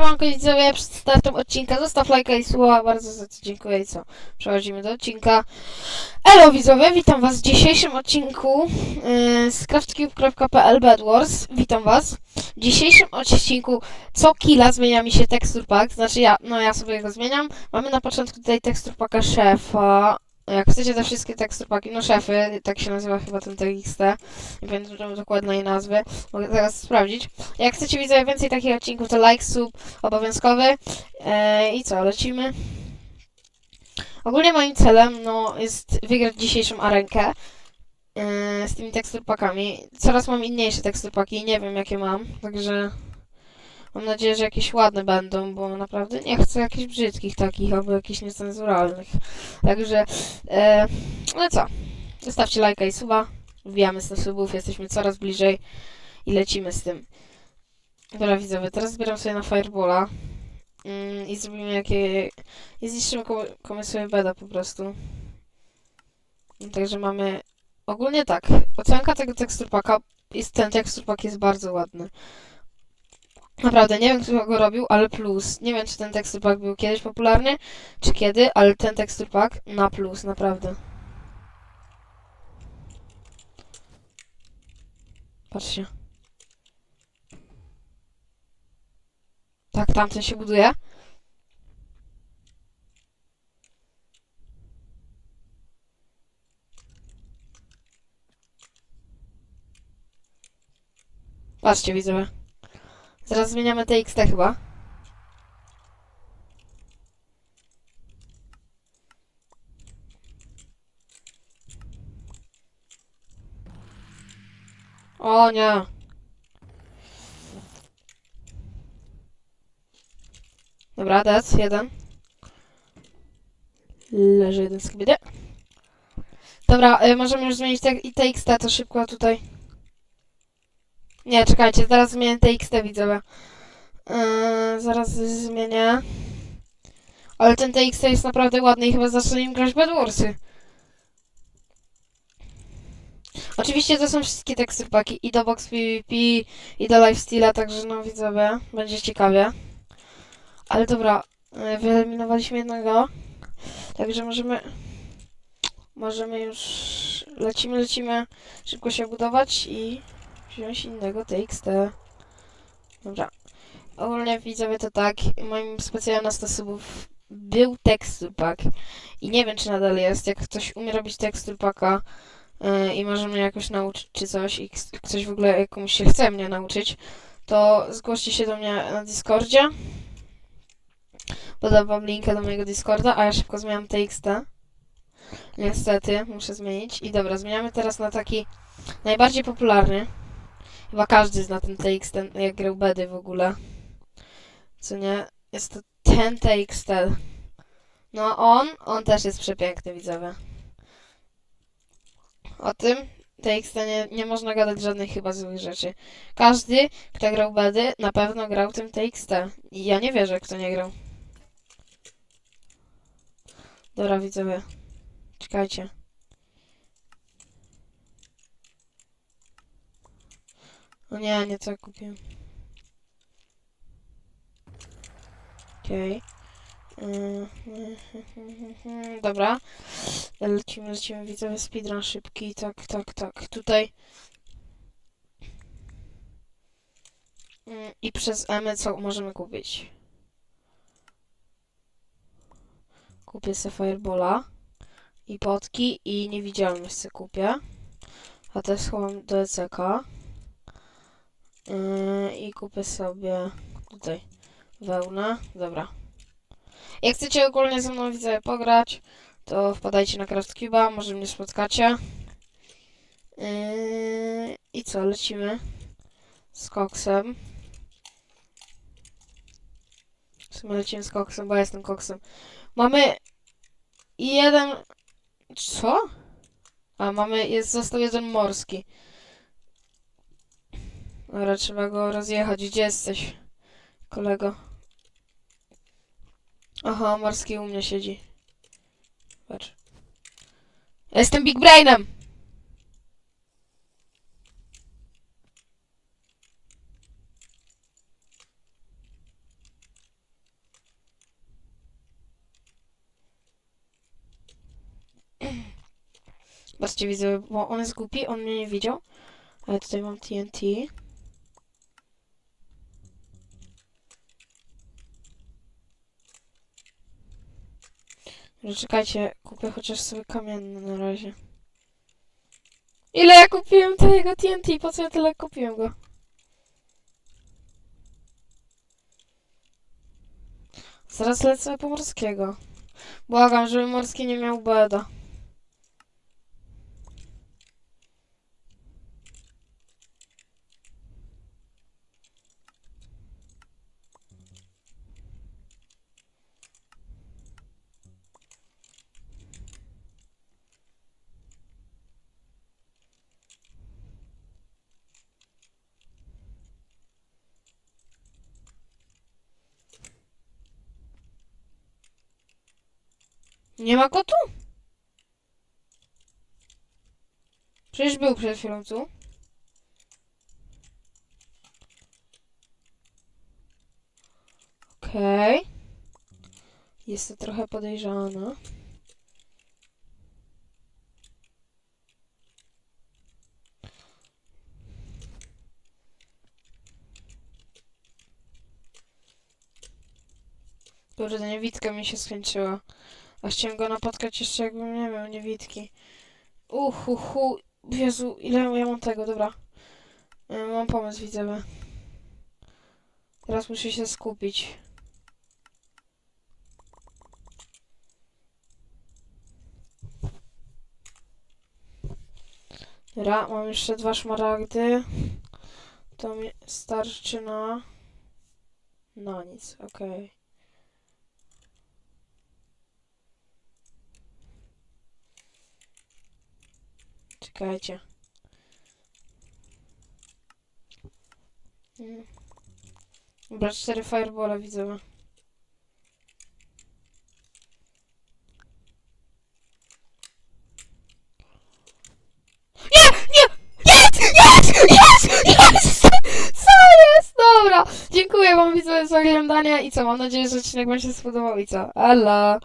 Siemanko widzowie, przed startem odcinka zostaw lajka i słowa, bardzo za to dziękuję i co? Przechodzimy do odcinka. Elo widzowie, witam was w dzisiejszym odcinku yy, z craftcube.pl Bedwars. Witam was. W dzisiejszym odcinku co killa zmienia mi się tekstur pack, znaczy ja, no ja sobie go zmieniam. Mamy na początku tutaj tekstur packa szefa. Jak chcecie te wszystkie tekstur paki, no szefy, tak się nazywa chyba ten TXT. Nie pamiętam dokładnej nazwy, mogę teraz sprawdzić. Jak chcecie widzieć więcej takich odcinków, to like, sub obowiązkowy. E, I co, lecimy? Ogólnie moim celem no, jest wygrać dzisiejszą arenkę e, z tymi teksturpakami. Coraz mam inniejsze teksturpaki nie wiem jakie mam, także mam nadzieję, że jakieś ładne będą, bo naprawdę nie chcę jakichś brzydkich takich albo jakichś niecenzuralnych. Także, e, no co, zostawcie lajka i suba. Wbijamy 100 subów, jesteśmy coraz bliżej i lecimy z tym. Dobra widzowie, teraz zbieram sobie na Fireballa mm, i zrobimy jakie... i zniszczymy sobie beda po prostu. Także mamy... Ogólnie tak, ocenka tego teksturpaka, jest, ten teksturpak jest bardzo ładny. Naprawdę, nie wiem kto go robił, ale plus. Nie wiem czy ten teksturpak był kiedyś popularny, czy kiedy, ale ten teksturpak na plus, naprawdę. Patrzcie. Tak, tamten się buduje. Patrzcie, widzowie. Zaraz zmieniamy TXT chyba. O nie. Dobra, dead, jeden. Leży jeden z kibity. Dobra, y, możemy już zmienić te, i TXT, to szybko tutaj. Nie, czekajcie, zaraz zmienię TXT, widzowie. Yy, zaraz zmienię. Ale ten TXT jest naprawdę ładny i chyba zacznę nim grać Bedwarsy. Oczywiście to są wszystkie teksturpaki i do Box PvP, i do Lifesteala, także no widzowie, będzie ciekawie. Ale dobra, yy, wyeliminowaliśmy jednego. Także możemy... Możemy już... Lecimy, lecimy. Szybko się budować i wziąć innego TXT. Dobra. Ogólnie widzowie to tak, moim specjalnym na 100 subów był tekstur pack i nie wiem czy nadal jest, jak ktoś umie robić tekstur packa yy, i może mnie jakoś nauczyć czy coś i ktoś w ogóle komuś się chce mnie nauczyć, to zgłoście się do mnie na Discordzie. Podam wam do mojego Discorda, a ja szybko zmieniam TXT. Niestety, muszę zmienić. I dobra, zmieniamy teraz na taki najbardziej popularny. Chyba każdy zna ten TXT, jak grał Bedy w ogóle. Co nie? Jest to ten TXT. No on, on też jest przepiękny, widzowie. O tym TXT nie, nie można gadać żadnych chyba złych rzeczy. Każdy, kto grał Bedy, na pewno grał tym TXT. I ja nie wierzę, kto nie grał. Dobra, widzowie. Czekajcie. O nie, nie to kupiłem. Okej. Okay. Dobra. Lecimy, lecimy, widzowie, speedrun szybki, tak, tak, tak. Tutaj. Mm, I przez M co możemy kupić? Kupię sobie Fireballa i potki i niewidzialność sobie kupię. A też schowam do ECK. Yy, I kupię sobie tutaj wełnę. Dobra. Jak chcecie ogólnie ze mną widzę pograć, to wpadajcie na CraftCube'a, może mnie spotkacie. Yy, I co, lecimy z koksem. W sumie lecimy z koksem, bo ja jestem koksem. Mamy jeden... Co? A, mamy... Jest, został jeden morski. Dobra, trzeba go rozjechać. Gdzie jesteś, kolego? Aha, morski u mnie siedzi. Patrz. Jestem Big Brainem! Zobaczcie, widzę, bo on jest głupi, on mnie nie widział. Ale tutaj mam TNT. Że czekajcie, kupię chociaż sobie kamienny na razie. Ile ja kupiłem tego TNT? Po co ja tyle kupiłem go? Zaraz lecę po morskiego. Błagam, żeby morski nie miał beda. Nie ma go tu? Przecież był przed chwilą tu. Okej. Jest to trochę podejrzane. Kurde, niewidka mi się skończyła. A chciałem go napotkać jeszcze jakbym nie miał niewidki. Uhu, hu. Jezu, ile ja mam tego, dobra. Y, Mam pomysł, widzowie. Teraz muszę się skupić. Dobra, mam jeszcze dwa szmaragdy. To mi starczy na... No nic, okej. Czekajcie. Mm. Dobra, cztery fireballa widzę. Nie! Nie! Jest! Jest! Jest! Jest! Co jest? Dobra. Dziękuję wam widzowie za oglądanie i co? Mam nadzieję, że odcinek wam się spodobał i co? Ella!